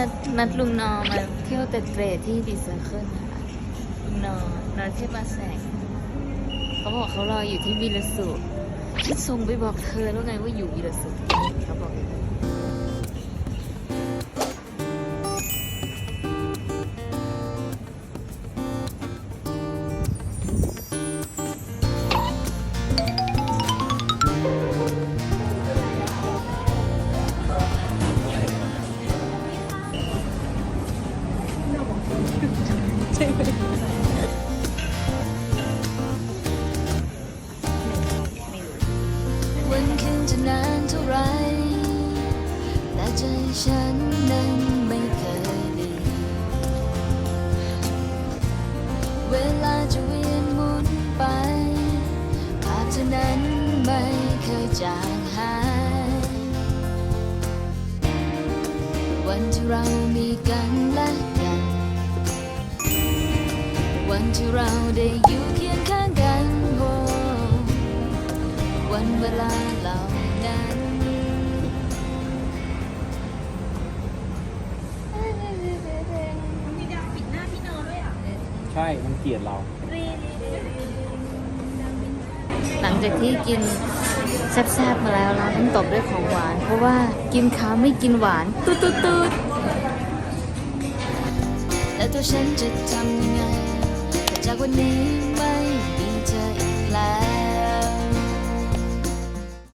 นัดนัดลุงนอมาเที่ยวเตะเตรดที่ดีเซอร์เคิลนะคะลุงนอนอเทพมาแสงเขาบอกเขารออยู่ที่วีรสุที่ทรงไปบอกเธอแล้วไงว่าอยู่วีรสุเขาบอก อย่างนั้นวันคืนจะนานเท่าไรแต่ใจฉันนั้นไม่เคยดีเวลาจะเวียนหมุนไปภาพเธอนั้นไม่เคยจางหาย วันที่เรามีกันและ ที่เราได้อยู่เคียงข้างกันโอ้วันเวลาเหล่านั้นใช่ มันเกลียดเรา หลังจากที่กินแซ่บๆมาแล้วเราต้องตบด้วยของหวาน เพราะว่ากินข้าวไม่กินหวานตุ๊ดตุ๊ดตุ๊ด และตัวฉันจะทำยังไง วันนี้